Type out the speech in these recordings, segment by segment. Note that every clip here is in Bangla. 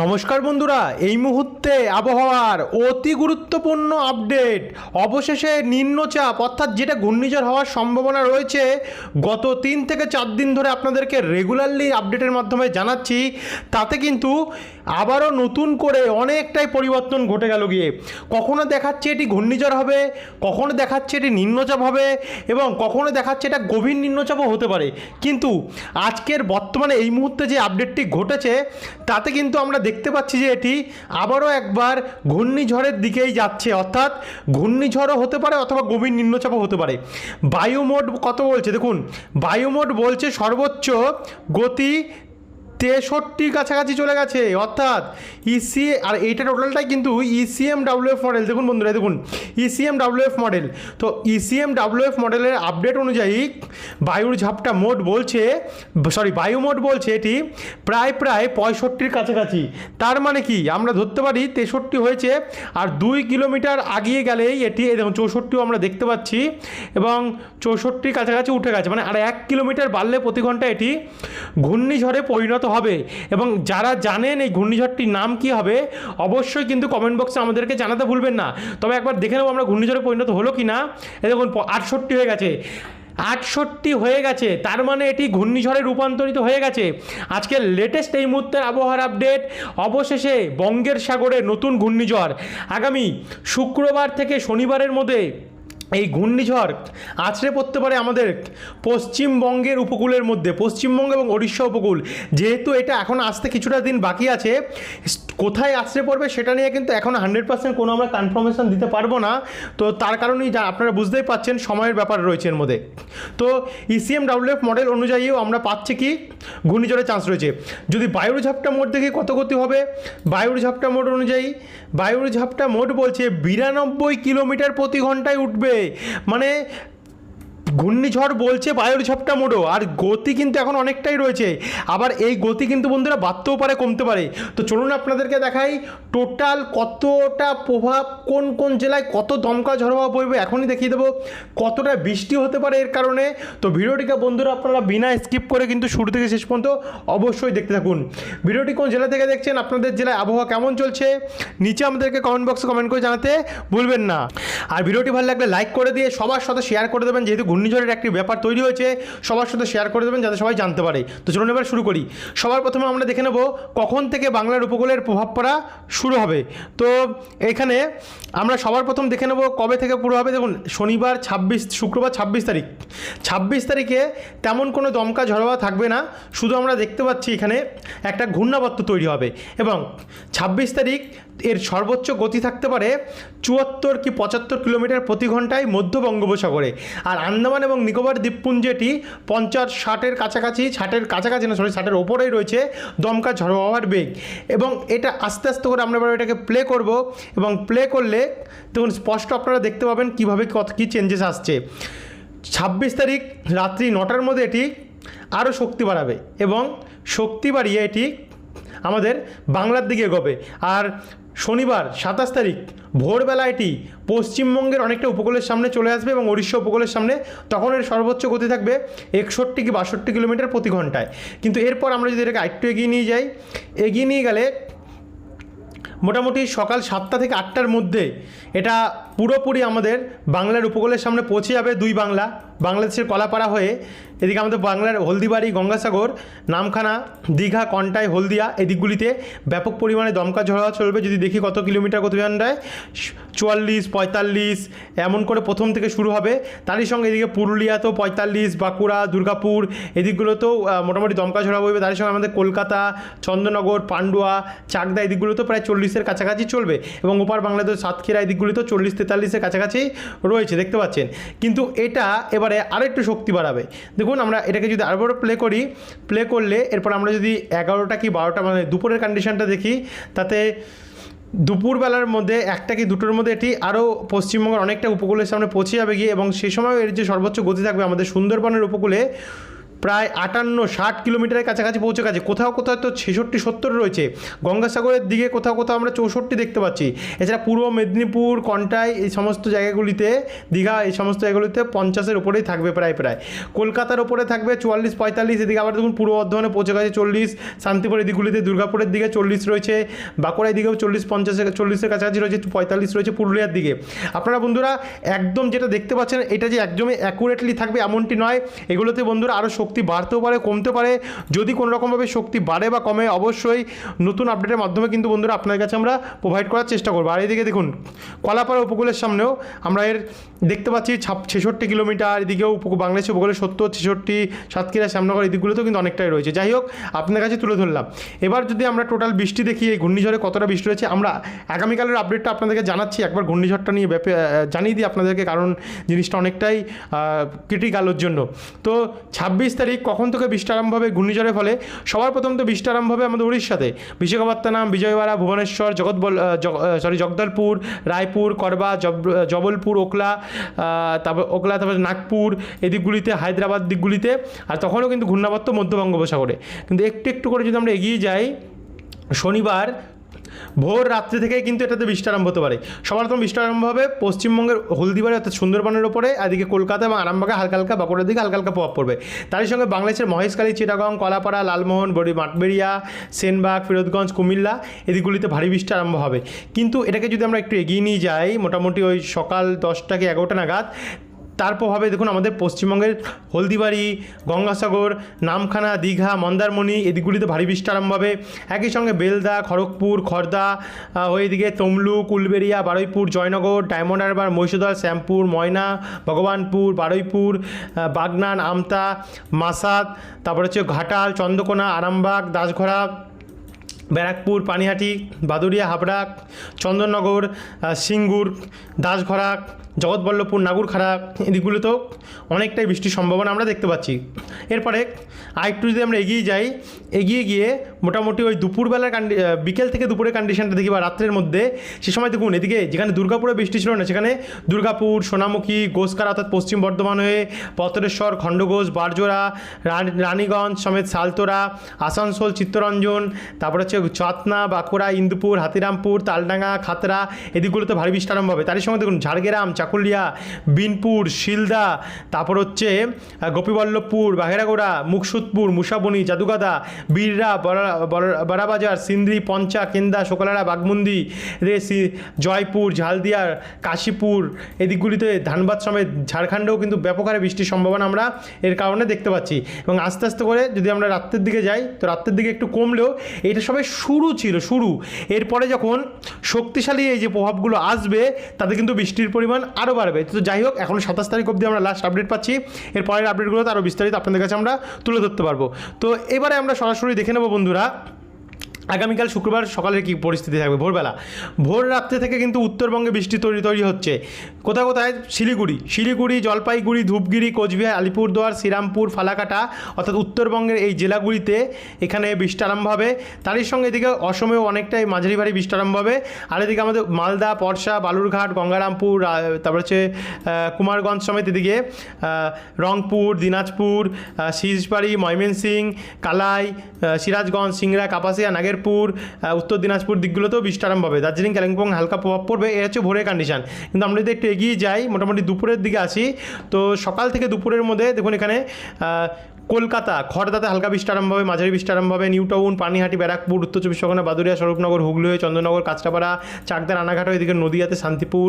নমস্কার বন্ধুরা, এই মুহূর্তে আবহাওয়ার অতি গুরুত্বপূর্ণ আপডেট। অবশেষে নিম্নচাপ, অর্থাৎ যেটা ঘূর্ণিঝড় হওয়ার সম্ভাবনা রয়েছে, গত তিন থেকে চার দিন ধরে আপনাদেরকে রেগুলারলি আপডেটের মাধ্যমে জানাচ্ছি। তাতে কিন্তু আবারও নতুন করে অনেকটাই পরিবর্তন ঘটে গেল গিয়ে। কখনো দেখাচ্ছে এটি ঘূর্ণিঝড় হবে, কখনো দেখাচ্ছে এটি নিম্নচাপ হবে, এবং কখনো দেখাচ্ছে এটা গভীর নিম্নচাপও হতে পারে। কিন্তু আজকের বর্তমানে এই মুহূর্তে যে আপডেটটি ঘটেছে, তাতে কিন্তু আমরা দেখতে পাচ্ছি যে এটি আবারও একবার ঘূর্ণিঝড়ের দিকেই যাচ্ছে। অর্থাৎ ঘূর্ণিঝড়ও হতে পারে অথবা গভীর নিম্নচাপও হতে পারে। বায়ুমোট কত বলছে? দেখুন বায়ুমোট বলছে সর্বোচ্চ গতি তেষট্টির কাছাকাছি চলে গেছে, অর্থাৎ ইসি আর এইটা টোটালটাই কিন্তু E ইসিএম ডাব্লিউএফ মডেল দেখুন বন্ধুরা দেখুন E ইসিএম ডাব্লিউএফ মডেল তো E ইসিএম ডাব্লিউএফ মডেলের আপডেট অনুযায়ী বায়ুর ঝাপটা মোট বলছে সরি বায়ু মোট বলছে এটি প্রায় প্রায় পঁয়ষট্টির কাছাকাছি। তার মানে কি? আমরা ধরতে পারি তেষট্টি হয়েছে আর দুই কিলোমিটার আগিয়ে গেলেই এটি দেখুন, চৌষট্টিও আমরা দেখতে পাচ্ছি এবং চৌষট্টির কাছাকাছি উঠে গেছে। মানে আর এক কিলোমিটার বাড়লে প্রতি ঘণ্টা এটি ঘূর্ণিঝড়ে পরিণত হবে? এবং যারা জানেন এই ঘূর্ণিঝড়টির নাম কি হবে, অবশ্যই কিন্তু কমেন্ট বক্সে আমাদেরকে জানাতে ভুলবেন না। তবে একবার দেখে নেব আমরা ঘূর্ণিঝড়ে পরিণত হলো কি না। এই দেখুন আটষট্টি হয়ে গেছে। আটষট্টি হয়ে গেছে, তার মানে এটি ঘূর্ণিঝড়ে রূপান্তরিত হয়ে গেছে। আজকে লেটেস্ট এই মুহূর্তের আবহাওয়ার আপডেট অবশেষে বঙ্গের সাগরে নতুন ঘূর্ণিঝড়। আগামী শুক্রবার থেকে শনিবারের মধ্যে এই ঘূর্ণিঝড় আছড়ে পড়তে পারে আমাদের পশ্চিমবঙ্গের উপকূলের মধ্যে, পশ্চিমবঙ্গ এবং ওড়িশা উপকূল। যেহেতু এটা এখন আসতে কিছুটা দিন বাকি আছে কোথায় আছড়ে পড়বে সেটা নিয়ে কিন্তু এখন হান্ড্রেড পার্সেন্ট কোনো আমরা কনফার্মেশন দিতে পারব না। তো তার কারণেই যা আপনারা বুঝতেই পাচ্ছেন সময়ের ব্যাপার রয়েছে এর মধ্যে। তো ইসিএম ডাব্লিউএফ মডেল অনুযায়ীও আমরা পাচ্ছি কি? ঘূর্ণিঝড়ের চান্স রয়েছে। যদি বায়ুর ঝাপটা মোট দেখে কত গতি হবে? বায়ুর ঝাপটা মোট অনুযায়ী, বায়ুর ঝাপটা মোট বলছে বিরানব্বই কিলোমিটার প্রতি ঘন্টায় উঠবে। মানে ঘূর্ণিঝড় বলছে বায়ুর ঝাপটা মোড়ো, আর গতি কিন্তু এখন অনেকটাই রয়েছে। আবার এই গতি কিন্তু বন্ধুরা বাড়তেও পারে, কমতে পারে। তো চলুন আপনাদেরকে দেখাই টোটাল কতটা প্রভাব, কোন কোন জেলায় কত দমকা ঝড় হওয়া পড়বে এখনই দেখিয়ে দেবো। কতটা বৃষ্টি হতে পারে এর কারণে। তো ভিডিওটিকে বন্ধুরা আপনারা বিনা স্কিপ করে কিন্তু শুরু থেকে শেষ পর্যন্ত অবশ্যই দেখতে থাকুন। ভিডিওটি কোন জেলা থেকে দেখছেন, আপনাদের জেলায় আবহাওয়া কেমন চলছে, নিচে আমাদেরকে কমেন্ট বক্সে কমেন্ট করে জানাতে ভুলবেন না। আর ভিডিওটি ভালো লাগলে লাইক করে দিয়ে সবার সাথে শেয়ার করে দেবেন, যেহেতু ঘূর্ণিঝড়ের একটি ব্যাপার তৈরি হয়েছে, সবার সাথে শেয়ার করে দেবেন যাতে সবাই জানতে পারে। তো চলুন এবার শুরু করি। সবার প্রথমে আমরা দেখে নেব কখন থেকে বাংলার উপকূলের প্রভাব পড়া শুরু হবে। তো এখানে আমরা সবার প্রথম দেখে নেব কবে থেকে পুরো হবে। দেখুন, শনিবার ছাব্বিশ, শুক্রবার ছাব্বিশ তারিখ। ছাব্বিশ তারিখে তেমন কোনো দমকা ঝড়োয়া থাকবে না। শুধু আমরা দেখতে পাচ্ছি এখানে একটা ঘূর্ণাবর্ত তৈরি হবে এবং ছাব্বিশ তারিখ এর সর্বোচ্চ গতি থাকতে পারে চুয়াত্তর কি পঁচাত্তর কিলোমিটার প্রতি ঘন্টায় মধ্য বঙ্গোপসাগরে। আর আন্দামান এবং নিকোবর দ্বীপপুঞ্জেটি পঞ্চাশ ষাটের কাছাকাছি ষাটের কাছাকাছি না সরি ষাটের ওপরেই রয়েছে দমকা ঝড় হওয়ার বেগ। এবং এটা আস্তে আস্তে করে আমরা এবার এটাকে প্লে করব এবং প্লে করলে তখন স্পষ্ট আপনারা দেখতে পাবেন কীভাবে কত, কী চেঞ্জেস আসছে। ছাব্বিশ তারিখ রাত্রি নটার মধ্যে এটি আরও শক্তি বাড়াবে এবং শক্তি বাড়িয়ে এটি আমাদের বাংলার দিকে এগোবে। আর শনিবার সাতাশ তারিখ ভোরবেলা এটি পশ্চিমবঙ্গের অনেকটা উপকূলের সামনে চলে আসবে এবং উড়িষ্যা উপকূলের সামনে তখন এর সর্বোচ্চ গতি থাকবে একষট্টি কি বাষট্টি কিলোমিটার প্রতি ঘন্টায়। কিন্তু এরপর আমরা যদি এটাকে আরেকটু এগিয়ে নিয়ে যাই, এগিয়ে নিয়ে গেলে মোটামুটি সকাল সাতটা থেকে আটটার মধ্যে এটা পুরোপুরি আমাদের বাংলার উপকূলের সামনে পৌঁছে যাবে দুই বাংলা। বাংলাদেশের কলাপাড়া হয়ে এদিকে আমাদের বাংলার হলদিবাড়ি, গঙ্গাসাগর, নামখানা, দীঘা, কন্টাই, হলদিয়া এদিকগুলিতে ব্যাপক পরিমাণে দমকা ঝড়া চলবে। যদি দেখি কত কিলোমিটার গতি ঘন্টায় চুয়াল্লিশ, পঁয়তাল্লিশ, এমন করে প্রথম থেকে শুরু হবে। তারই সঙ্গে এদিকে পুরুলিয়াতেও পঁয়তাল্লিশ, বাঁকুড়া, দুর্গাপুর এদিকগুলোতেও মোটামুটি দমকা ঝড়া বইবে। তারই সঙ্গে আমাদের কলকাতা, চন্দ্রনগর, পান্ডুয়া, চাকদা এদিকগুলোতেও প্রায় চল্লিশের কাছাকাছি চলবে। এবং ওপার বাংলাদেশ, সাতক্ষীরা এদিকগুলিতেও চল্লিশ তেতাল্লিশের কাছাকাছি রয়েছে, দেখতে পাচ্ছেন। কিন্তু এটা এবারে আরও একটু শক্তি বাড়াবে। দেখুন, আমরা এটাকে যদি আরও প্লে করি প্লে করলে এরপর আমরা যদি এগারোটা কি বারোটা মানে দুপুরের কন্ডিশনটা দেখি, তাতে দুপুরবেলার মধ্যে একটা কি দুটোর মধ্যে এটি আরও পশ্চিমবঙ্গের অনেকটা উপকূলের সামনে পৌঁছে যাবে গিয়ে, এবং সে সময় এর যে সর্বোচ্চ গতি থাকবে আমাদের সুন্দরবনের উপকূলে প্রায় আটান্ন ষাট কিলোমিটারের কাছাকাছি পৌঁছে গেছে। কোথাও কোথাও তো ছেষট্টি, সত্তর রয়েছে। গঙ্গাসাগরের দিকে কোথাও কোথাও আমরা চৌষট্টি দেখতে পাচ্ছি। এছাড়া পূর্ব মেদিনীপুর, কন্টাই এই সমস্ত জায়গাগুলিতে, দীঘা এই সমস্ত জায়গাগুলিতে পঞ্চাশের উপরেই থাকবে প্রায় প্রায়। কলকাতার ওপরে থাকবে চুয়াল্লিশ, পঁয়তাল্লিশ, এদিকে আবার দেখুন পূর্ব বর্ধমানে পৌঁছে গেছে চল্লিশ, শান্তিপুর এদিকগুলিতে দুর্গাপুরের দিকে চল্লিশ রয়েছে বাঁকুড়ার দিকেও চল্লিশ, পঞ্চাশের, চল্লিশের কাছাকাছি রয়েছে, পঁয়তাল্লিশ রয়েছে পুরুলিয়ার দিকে। আপনারা বন্ধুরা, একদম যেটা দেখতে পাচ্ছেন, এটা যে একদমই অ্যাকুরেটলি থাকবে এমনটি নয়। এগুলোতে বন্ধুরা আরও শক্তি বাড়তেও পারে, কমতে পারে। যদি কোনো রকমভাবে শক্তি বাড়ে বা কমে, অবশ্যই নতুন আপডেটের মাধ্যমে কিন্তু বন্ধুরা আপনার কাছে আমরা প্রোভাইড করার চেষ্টা করব। আর এদিকে দেখুন, কলাপাড়া উপকূলের সামনেও আমরা এর দেখতে পাচ্ছি ছাপ ছেষট্টি কিলোমিটার, এদিকেও উপকূল বাংলাদেশ উপকূলে সত্তর, ছেষট্টি, সাতক্ষীরা, শ্যামনগর, এদিকগুলোতেও কিন্তু অনেকটাই রয়েছে। যাই হোক আপনার কাছে তুলে ধরলাম। এবার যদি আমরা টোটাল বৃষ্টি দেখি, এই ঘূর্ণিঝড়ে কতটা বৃষ্টি রয়েছে আমরা আগামীকালের আপডেটটা আপনাদেরকে জানাচ্ছি। একবার ঘূর্ণিঝড়টা নিয়ে জানিয়ে দিই আপনাদেরকে, কারণ জিনিসটা অনেকটাই ক্রিটিক্যাল ওর জন্য। তো ছাব্বিশ তারিখ কখন থেকে বৃষ্টি আরম্ভ হবে ঘূর্ণিঝড়ের ফলে? সবার প্রথম তো বৃষ্টি আরম্ভ হবে আমাদের উড়িষ্যাতে। বিশাখাপত্তনম বিজয়ওয়াড়া, ভুবনেশ্বর, জগৎবল সরি জগদলপুর, রায়পুর, করবা জবলপুর ওকলা তারপর ওকলা তারপর নাগপুর এদিকগুলিতে হায়দ্রাবাদ দিকগুলিতে, আর তখনও কিন্তু ঘূর্ণাবর্ত মধ্য বঙ্গোপসাগরে কিন্তু একটু একটু করে যদি আমরা এগিয়ে যাই, শনিবার ভোর রাত্রি থেকেই কিন্তু এটাতে বৃষ্টি আরম্ভ হতে পারে। সবার প্রথম বৃষ্টি আরম্ভ হবে পশ্চিমবঙ্গের হলদিবাড়ি, অর্থাৎ সুন্দরবনের ওপরে, এদিকে কলকাতা এবং আরামবাগে হালকা হালকা বাঁকুড়ার দিকে হালকা হালকা প্রভাব পড়বে। তারই সঙ্গে বাংলাদেশের মহেশখালী, চিটাগং, কলাপাড়া, লালমোহন, বড়ি মাঠবেড়িয়া, সেনবাগ, ফিরোজগঞ্জ, কুমিল্লা, এদিকগুলিতে ভারী বৃষ্টি আরম্ভ হবে। কিন্তু এটাকে যদি আমরা একটু এগিয়ে নিয়ে যাই, মোটামুটি ওই সকাল দশটা কি এগারোটা নাগাদ তার প্রভাবে দেখুন আমাদের পশ্চিমবঙ্গের হলদিবাড়ি গঙ্গাসাগর নামখানা দীঘা মন্দারমণি এদিকগুলিতে ভারী বৃষ্টি আরম্ভ হবে। একই সঙ্গে বেলদা খড়গপুর আহ, হয়ে এদিকে তমলুক উলবেড়িয়া বারুইপুর জয়নগর ডায়মন্ড হারবার মহিষদল শ্যামপুর ময়না ভগবানপুর বারুইপুর বাগনান আমতা মাসাদ তারপর হচ্ছে ঘাটাল চন্দ্রকোনা আরামবাগ দাসঘরা ব্যারাকপুর পানিহাটি বাদুরিয়া হাবড়া চন্দননগর সিঙ্গুর দাসঘরা জগৎবল্লভপুর, নাগুরখাড়া, এদিকগুলোতেও অনেকটাই বৃষ্টির সম্ভাবনা আমরা দেখতে পাচ্ছি। এরপরে আরেকটু যদি আমরা এগিয়ে যাই, এগিয়ে গিয়ে মোটামুটি ওই দুপুরবেলার কান্ডি বিকেল থেকে দুপুরের কন্ডিশনটা দেখি বা রাত্রের মধ্যে, সে সময় দেখুন, এদিকে যেখানে দুর্গাপুরে বৃষ্টি ছিল না, সেখানে দুর্গাপুর, সোনামুখী, গোসকার, অর্থাৎ পশ্চিম বর্ধমান হয়ে পতরেশ্বর খণ্ডঘোষ, বারজোড়া রানীগঞ্জ, সমেত সালতোরা আসানসোল, চিত্তরঞ্জন, তারপর হচ্ছে চাতনা, বাঁকুড়া, ইন্দুপুর, হাতিরামপুর, তালডাঙ্গা খাতরা এদিকগুলোতে ভারী বৃষ্টি আরম্ভ হবে। তারই সঙ্গে দেখুন, ঝাড়গ্রাম চাকুলিয়া, বিনপুর, শিলদা, তারপর হচ্ছে গোপীবল্লভপুর, বাঘেরাগোড়া, মুকসুদপুর, মুসাবনি, জাদুগাদা, বীররা বড়া- বড়া- বড়াবাজার সিন্দ্রি, পঞ্চা, কেন্দা, শোকলারা বাগমুন্দি জয়পুর ঝালদিয়া কাশীপুর এদিকগুলিতে ধানবাদ সমেত ঝাড়খণ্ডেও কিন্তু ব্যাপক হারে বৃষ্টির সম্ভাবনা আমরা এর কারণে দেখতে পাচ্ছি। এবং আস্তে আস্তে করে যদি আমরা রাত্রের দিকে যাই, তো রাত্রের দিকে একটু কমলেও এটা সবে শুরু ছিল, শুরু। এরপরে যখন শক্তিশালী এই যে প্রভাবগুলো আসবে, তাতে কিন্তু বৃষ্টির পরিমাণ আরও বাড়বে। তো যাই হোক, এখন সাতাশ তারিখ অবধি আমরা লাস্ট আপডেট পাচ্ছি। এর পরের আপডেটগুলোতে আরও বিস্তারিত আপনাদের কাছে আমরা তুলে ধরতে পারব। তো এবারে আমরা সরাসরি দেখে নেব বন্ধুরা। আগামীকাল শুক্রবার সকালের কি পরিস্থিতি থাকবে? ভোরবেলা। ভোর রাত্রে থেকে কিন্তু উত্তরবঙ্গে বৃষ্টি তৈরি তৈরি হচ্ছে। কোথাও কোথায়? শিলিগুড়ি। শিলিগুড়ি জলপাইগুড়ি ধূপগিরি কোচবিহার আলিপুরদুয়ার শ্রীরামপুর ফালাকাটা অর্থাৎ উত্তরবঙ্গের এই জেলাগুলিতে এখানে বৃষ্টি আরম্ভ হবে। তারই সঙ্গে এদিকে অসমেও অনেকটাই মাঝারি ভারী বৃষ্টি আরম্ভ হবে। আর এদিকে আমাদের মালদা পরশা বালুরঘাট গঙ্গারামপুর তারপর হচ্ছে কুমারগঞ্জ সমেত এদিকে রংপুর দিনাজপুর আহ, শীষবাড়ি ময়মনসিং কালাই সিরাজগঞ্জ সিংড়া কাপাসিয়া নাগেরপুর আহ, উত্তর দিনাজপুর দিকগুলোতেও বৃষ্টি আরম্ভ হবে। দার্জিলিং কালিম্পং হালকা প্রভাব পড়বে। এ হচ্ছে ভোরের কন্ডিশন কিন্তু আমরা যদি একটু এগিয়ে যাই মোটামুটি দুপুরের দিকে আসি তো সকাল থেকে দুপুরের মধ্যে দেখুন এখানে কলকাতা খড়দাতে হালকা বৃষ্টি আরম্ভ হবে মাঝারি বৃষ্টি আরম্ভ হবে নিউ টাউন পানিহাটি ব্যারাকপুর উত্তর চব্বিশ পরগনা বাদুরিয়া স্বরূপনগর হুগলি হয়ে চন্দ্রনগর কাঁচরাপাড়া চাকদা রানাঘাট হয়ে এদিকে নদীয়াতে শান্তিপুর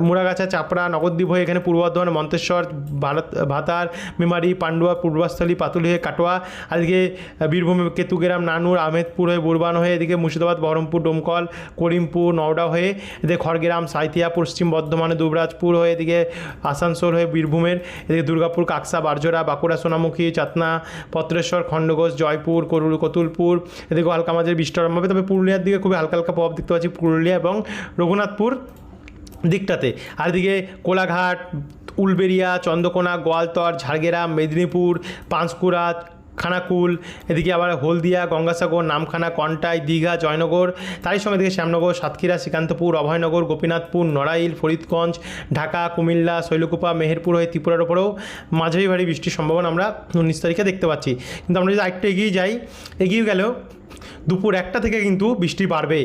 মুড়াগাছা চাপড়া নগরদ্বীপ হয়ে এখানে পূর্ব বর্ধমান মন্তেশ্বর ভারত ভাতার মেমারি পান্ডুয়া পূর্বাস্থলী পাতুলি হয়ে কাটোয়া এদিকে আহ, কেতুগ্রাম নানুর আহমেদপুর হয়ে বুরবান হয়ে এদিকে মুর্শিদাবাদ বহরমপুর ডোমকল করিমপুর নওডা হয়ে এদিকে খড়গ্রাম সাঁইথিয়া পশ্চিম বর্ধমানে দুবরাজপুর হয়ে এদিকে আসানসোল হয়ে বীরভূমের এদিকে দুর্গাপুর কাকসা বারজোড়া বাঁকুড়া, সোনামুখী, চাতনা, পত্রেশ্বর, খণ্ডঘোষ, জয়পুর, করুল, কতুলপুর, এদিকে হালকা মাঝে বৃষ্টি হবে। তবে পুরুলিয়ার দিকে খুবই হালকা হালকা প্রভাব দেখতে পাচ্ছি পুরুলিয়া এবং রঘুনাথপুর দিকটাতে। আর এদিকে কোলাঘাট, উলবেড়িয়া, চন্দ্রকোনা, গোয়ালতর, ঝাড়গ্রাম, মেদিনীপুর, পাঁশকুড়া খানাকুল, এদিকে আবার হলদিয়া, গঙ্গাসাগর, নামখানা, কন্টাই, দীঘা, জয়নগর, তারই সময় এদিকে শ্যামনগর, সাতক্ষীরা, শ্রীকান্তপুর, অভয়নগর, গোপীনাথপুর, নড়াইল, ফরিদগঞ্জ, ঢাকা, কুমিল্লা, শৈলকুপা, মেহেরপুর হয়ে ত্রিপুরার ওপরেও মাঝারি ভারী বৃষ্টির সম্ভাবনা আমরা উনিশ তারিখে দেখতে পাচ্ছি। কিন্তু আমরা যদি আরেকটু এগিয়ে যাই এগিয়ে গেলেও দুপুর একটা থেকে কিন্তু বৃষ্টি বাড়বে।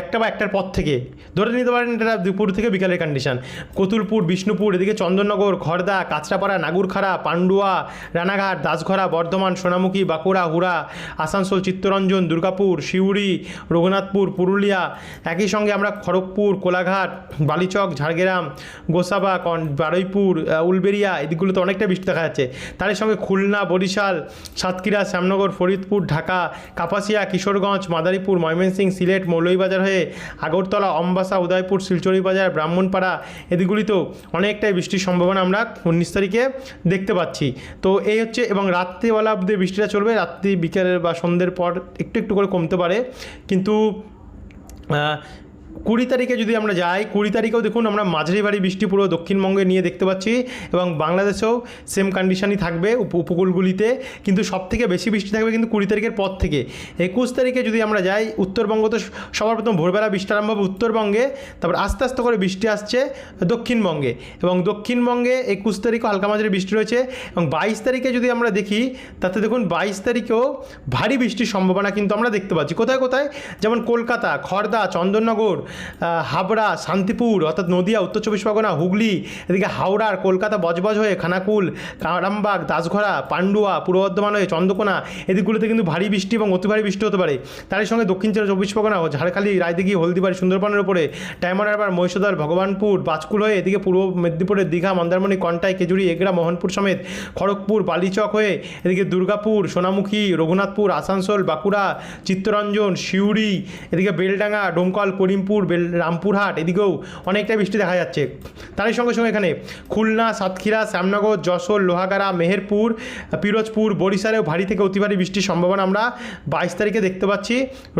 একটা বা একটার পর থেকে। ধরে নিতে পারেন এটা দুপুর থেকে বিকালের কন্ডিশন কতুলপুর, বিষ্ণুপুর, এদিকে চন্দননগর খড়দা কাঁচরাপাড়া, নাগুরখাড়া, পান্ডুয়া, রানাঘাট, দাসঘরা, বর্ধমান, সোনামুখী, বাঁকুড়া, হুড়া, আসানসোল, চিত্তরঞ্জন, দুর্গাপুর সিউড়ি রঘুনাথপুর, পুরুলিয়া। একই সঙ্গে আমরা খড়গপুর, কোলাঘাট, বালিচক, ঝাড়গ্রাম, গোসাবা বারুইপুর উলবেরিয়া এদিকগুলোতে অনেকটা বৃষ্টি দেখা যাচ্ছে। তার সঙ্গে খুলনা, বরিশাল, সাতক্ষীরা, শ্যামনগর, ফরিদপুর, ঢাকা, কাপাসিয়া কিশোরগঞ্জ, মাদারীপুর, ময়মনসিংহ, সিলেট, মৌলভীবাজার হয়ে আগরতলা, অম্বাসা, উদয়পুর শিলচড়ি বাজার ব্রাহ্মণপাড়া এদিকগুলিতেও অনেকটাই বৃষ্টির সম্ভাবনা আমরা উনিশ তারিখে দেখতে পাচ্ছি। তো এই হচ্ছে এবং রাত্রিবেলা অব্দি বৃষ্টিটা চলবে, রাত্রি বিকেলের বা সন্ধ্যের পর একটু একটু করে কমতে পারে। কিন্তু কুড়ি তারিখে যদি আমরা যাই, কুড়ি তারিখেও দেখুন আমরা মাঝারি ভারী বৃষ্টি পুরো দক্ষিণবঙ্গে নিয়ে দেখতে পাচ্ছি এবং বাংলাদেশেও সেম কন্ডিশনই থাকবে উপ- উপকূলগুলিতে। কিন্তু সব থেকে বেশি বৃষ্টি থাকবে কিন্তু কুড়ি তারিখের পর থেকে। একুশ তারিখে যদি আমরা যাই, উত্তরবঙ্গ তো সবার প্রথম ভোরবেলা বৃষ্টি আরম্ভ হবে উত্তরবঙ্গে, তারপর আস্তে আস্তে করে বৃষ্টি আসছে দক্ষিণবঙ্গে। এবং দক্ষিণবঙ্গে একুশ তারিখও হালকা মাঝারি বৃষ্টি রয়েছে এবং বাইশ তারিখে যদি আমরা দেখি, তাতে দেখুন বাইশ তারিখেও ভারী বৃষ্টির সম্ভাবনা কিন্তু আমরা দেখতে পাচ্ছি। কোথায় কোথায়? যেমন কলকাতা খড়দা চন্দননগর হাবড়া, শান্তিপুর, অর্থাৎ নদিয়া, উত্তর চব্বিশ পরগনা, হুগলি, এদিকে হাওড়ার কলকাতা, বজবজ হয়ে খানাকুল কারামবাগ দাসঘরা পান্ডুয়া, পূর্ব বর্ধমান হয়ে চন্দ্রকোনা, এদিকগুলোতে কিন্তু ভারী বৃষ্টি এবং অতি ভারী বৃষ্টি হতে পারে। তারই সঙ্গে দক্ষিণ চব্বিশ পরগনা ও ঝাড়খালি, রায়দিঘি, হলদিবাড়ি, সুন্দরবনের উপরে ডায়মন্ড হারবার মহিষাদল, ভগবানপুর, বাজকুল হয়ে এদিকে পূর্ব মেদিনীপুরের দীঘা, মন্দারমণি, কন্টাই কেজুরি এগড়া, মোহনপুর সমেত খড়গপুর, বালিচক হয়ে এদিকে দুর্গাপুর, সোনামুখী, রঘুনাথপুর, আসানসোল, বাঁকুড়া, চিত্তরঞ্জন, সিউড়ি, এদিকে বেলডাঙ্গা, ডোমকল, করিমপুর বেল রামপুরহাট, এদিকেও অনেকটা বৃষ্টি দেখা যাচ্ছে। তারই সঙ্গে সঙ্গে এখানে খুলনা, সাতক্ষীরা, শ্যামনগর, যশোর, লোহাগাড়া, মেহেরপুর, পিরোজপুর, বরিশালেও ভারী থেকে অতি ভারী বৃষ্টির সম্ভাবনা আমরা বাইশ তারিখে দেখতে পাচ্ছি,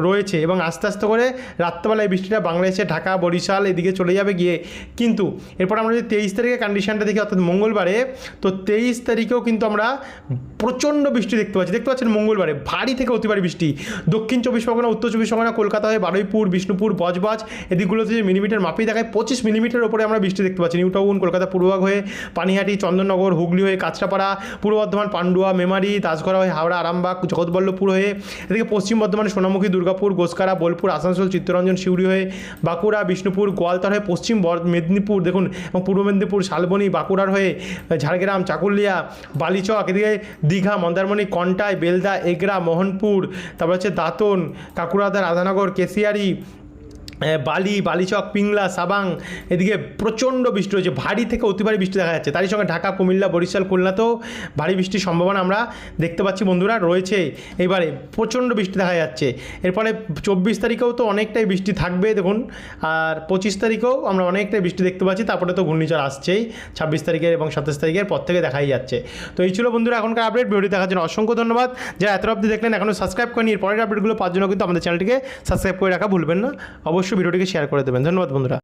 রয়েছে এবং আস্তে আস্তে করে রাত্রেবেলায় বৃষ্টিটা বাংলাদেশে ঢাকা, বরিশাল এদিকে চলে যাবে গিয়ে। কিন্তু এরপর আমরা যদি তেইশ তারিখে কন্ডিশনটা দেখি, অর্থাৎ মঙ্গলবারে, তো তেইশ তারিখেও কিন্তু আমরা প্রচণ্ড বৃষ্টি দেখতে পাচ্ছি। দেখতে পাচ্ছেন মঙ্গলবারে ভারী থেকে অতি ভারী বৃষ্টি। দক্ষিণ চব্বিশ পরগনা, উত্তর চব্বিশ পরগনা, কলকাতা হয়ে বারুইপুর, বিষ্ণুপুর, বজবজ এদিকগুলোতে যে মিলিমিটার মাপি দেখায়, পঁচিশ মিলিমিটার ওপরে আমরা বৃষ্টি দেখতে পাচ্ছি। নিউ টাউন, কলকাতা পূর্বভাগ হয়ে পানিহাটি, চন্দননগর, হুগলি হয়ে কাঁচরাপাড়া, পূর্ব বর্ধমান, পান্ডুয়া, মেমারি দাসঘরা হয়ে হাওড়া, আরামবাগ, জগৎবল্লভপুর হয়ে এদিকে পশ্চিম বর্ধমান সোনামুখী, দুর্গাপুর, গোসকারা, বোলপুর, আসানসোল, চিত্তরঞ্জন, সিউড়ি হয়ে বাঁকুড়া, বিষ্ণুপুর, গোয়ালতর হয়ে পশ্চিম মেদিনীপুর, দেখুন, এবং পূর্ব মেদিনীপুর, শালবনী, বাঁকুড়ার হয়ে ঝাড়গ্রাম, চাকুলিয়া, বালিচক, এদিকে দীঘা, মন্দারমণি, কন্টাই, বেলদা, এগরা, মোহনপুর, তারপর হচ্ছে দাঁতন কাকুরাদা রাধানগর, কেশিয়ারি বালি, বালিচক, পিংলা, সাবাং, এদিকে প্রচণ্ড বৃষ্টি হয়েছে ভারী থেকে অতি ভারী বৃষ্টি দেখা যাচ্ছে। তারই সঙ্গে ঢাকা, কুমিল্লা, বরিশাল, খুলনাতেও ভারী বৃষ্টির সম্ভাবনা আমরা দেখতে পাচ্ছি বন্ধুরা, রয়েছে। এবারে প্রচণ্ড বৃষ্টি দেখা যাচ্ছে। এর ফলে চব্বিশ তারিখেও তো অনেকটাই বৃষ্টি থাকবে, দেখুন। আর পঁচিশ তারিখেও আমরা অনেকটাই বৃষ্টি দেখতে পাচ্ছি, তারপরে তো ঘূর্ণিঝড় আসছেই। ছাব্বিশ তারিখের এবং সাতাশ তারিখের পর থেকে দেখাই যাচ্ছে। তো এই ছিল বন্ধুরা এখনকার আপডেট ভিডিওটি দেখার জন্য অসংখ্য ধন্যবাদ। যারা এত অবধি দেখলেন, এখনও সাবস্ক্রাইব করেনি এর পরের আপডেটগুলো পাওয়ার জন্য কিন্তু আমাদের চ্যানেলটিকে সাবস্ক্রাইব করে রাখা ভুলবেন না। অবশ্যই ভিডিওটিকে শেয়ার করে দেবেন। ধন্যবাদ বন্ধুরা।